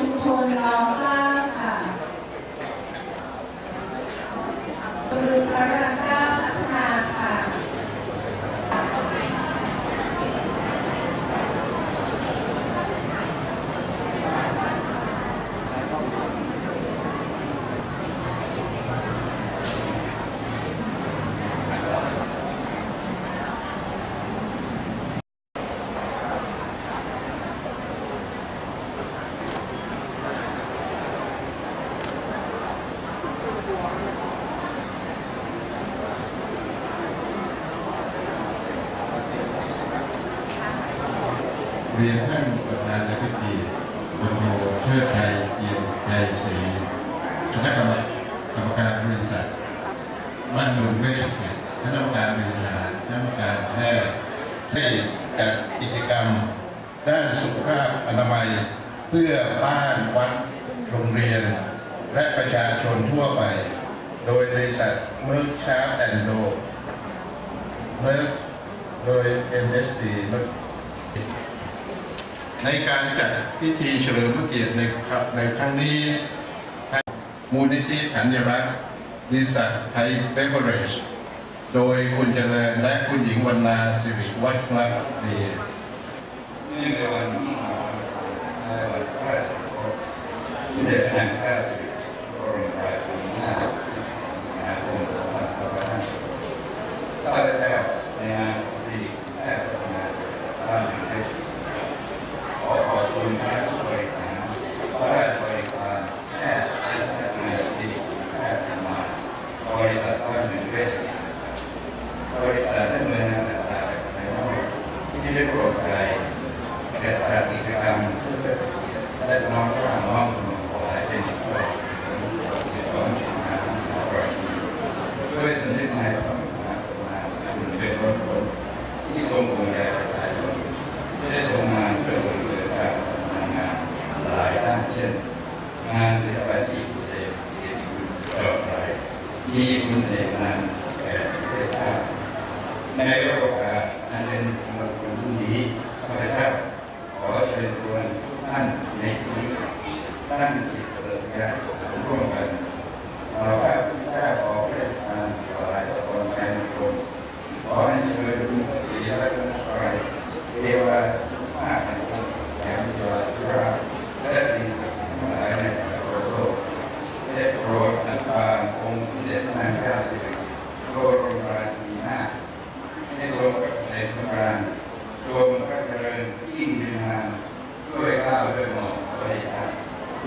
ชุมชนน้องกล้าค่ะคือพระรามเก้าพัฒนาค่ะ เรียนท่านประธานในพิธีบนโทเชิดชัยเอียมใจศรีคณะกรรมกรรมการบริษัทบ้านเมืองเวชกิจคณะกรรมการบริหารคณะกรรมการแพทย์ได้จัดกิจกรรมด้านสุขภาพอนามัยเพื่อบ้านวัดโรงเรียน และประชาชนทั่วไป โดยบริษัทเมอร์ชาร์แอนโดเมอร์โดย MSC เมอร์ ในการจัดพิธีเฉลิมพระเกียรติในครับในครั้งนี้มูลนิธิขันยรักษ์บริษัทไทยเบเวอร์เรจโดยคุณเจริญและคุณหญิงวรรณาสิริวัฒนดีในวันที่ในวันพระราชทานที่เดชแห่งพระราชบรมราชินีนาถสิงหาคม2555ข้าพเจ้าในนามที่แพทย์พัฒนาบ้านเมืองเพชรขอขอบคุณคณะบริหารพระราชบริการแพทย์และแพทย์ในที่แพทย์มาบริษัท บ้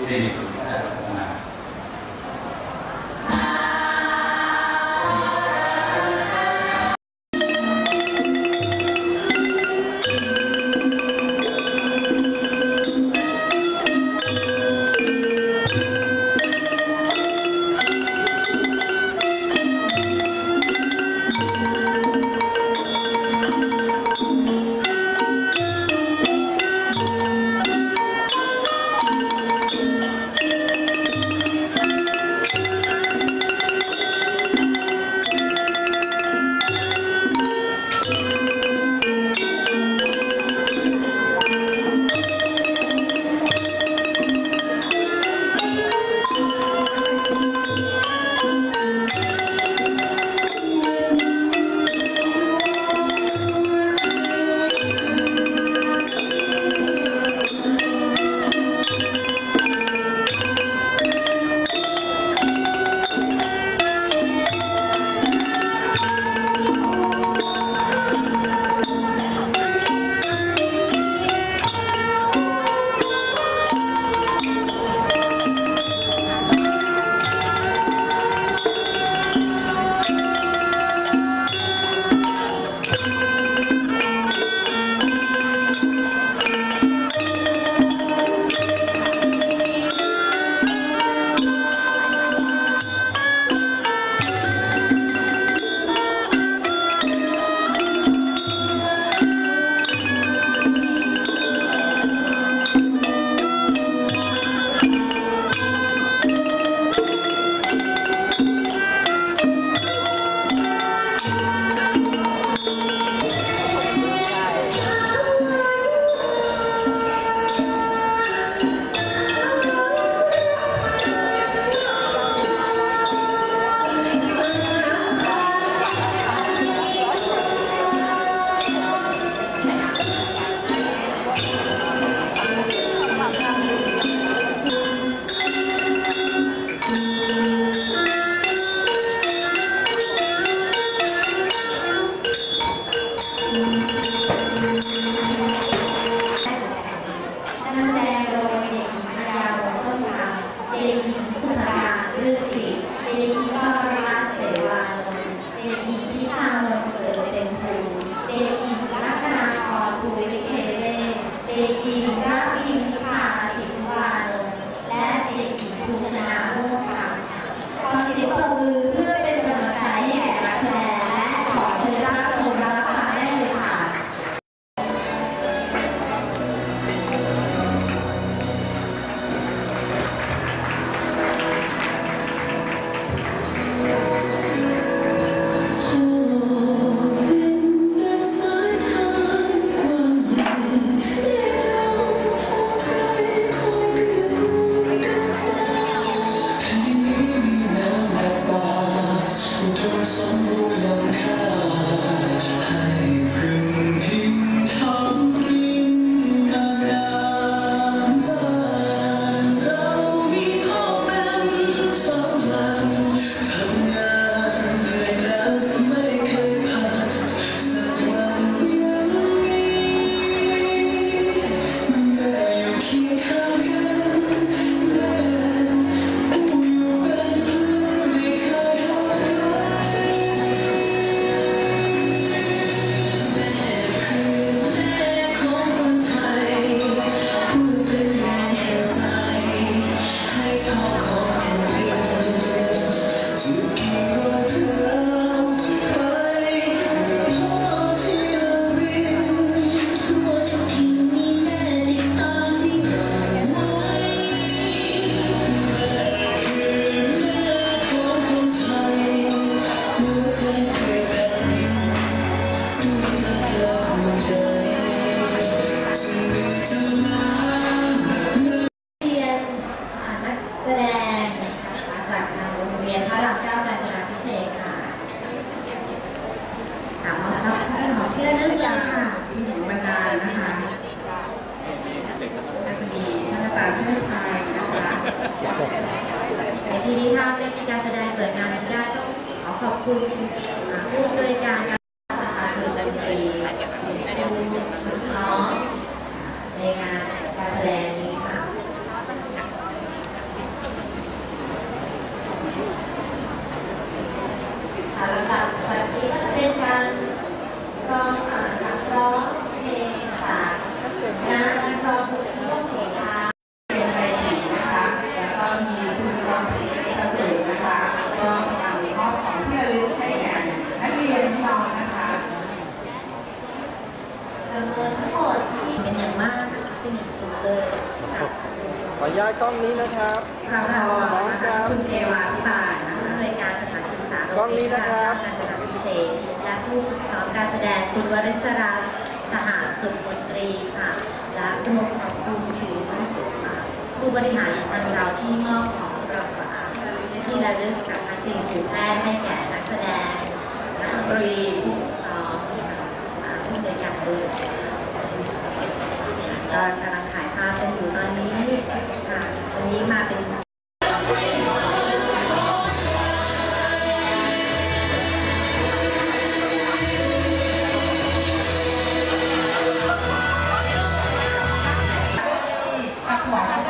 一点 est une. 5 ปีนี้ค่ะ คุณผู้โดยการสารสาสุนดนตรีคุณฝึกซ้องในงานการแสดงนี้ค่ะค่ะลำดับแบบนี้ก็จะเป็นการร้องอ่าขับร้องเพลงจากงานนักร้องคุณพี่วงศรีช้าเป็นชัยศรีนะคะ แล้วก็มีคุณกรศรีเอกสูรนะคะ ก็นำมอบของที่ระลึกให้แก่นักเรียนน้องนะคะจำนวนทั้งหมดที่เป็นอย่างมากนะคะ เป็นอย่างสูงเลยค่ะขออนุญาตกล้องนี้นะครับเราพอนะคะคุณเทวาพิบาลผู้อำนวยการสถานศึกษาโรงเรียนการการจนาพิเศษ และผู้ฝึกซ้อมการแสดงคุณวริศรัสสหสุขมนตรีค่ะ และรวมขอบคุณถึงอ่าผู้บริหารทางเราที่มอบของรางวัลที่ระลึกกับนักเรียนสู่แพทย์ให้แก่นักแสดงนักดนตรีผู้ฝึกซ้อมอ่าผู้อำนวยการด้วย ตอนกำลังถ่ายภาพกันอยู่ตอนนี้ค่ะวันนี้มาเป็นกับขอ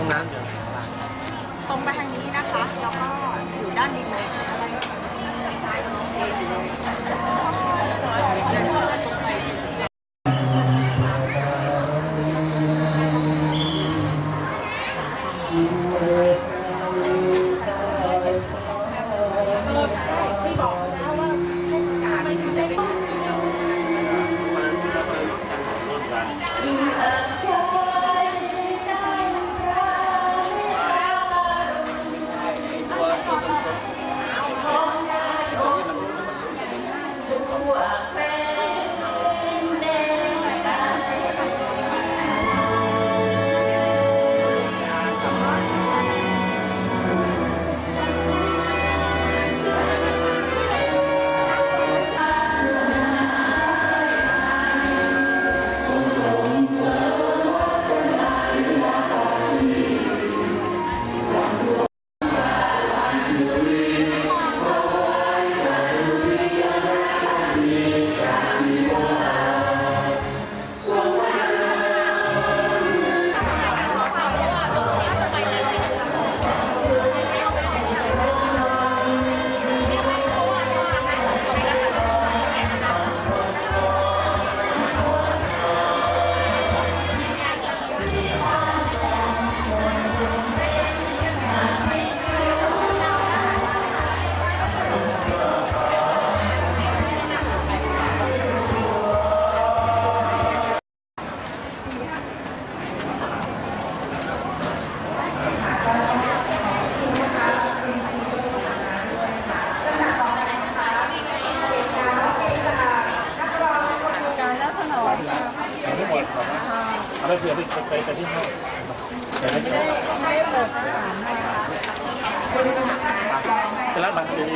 ห้องน้ำอยู่ตรงไปทางนี้นะคะ แล้วก็อยู่ด้านริมเลยค่ะ เอาแล้วเผื่อไปไปไปที่ห้องไปที่ห้องให้เปิดอาหารนะคะไปร้านบัตรดี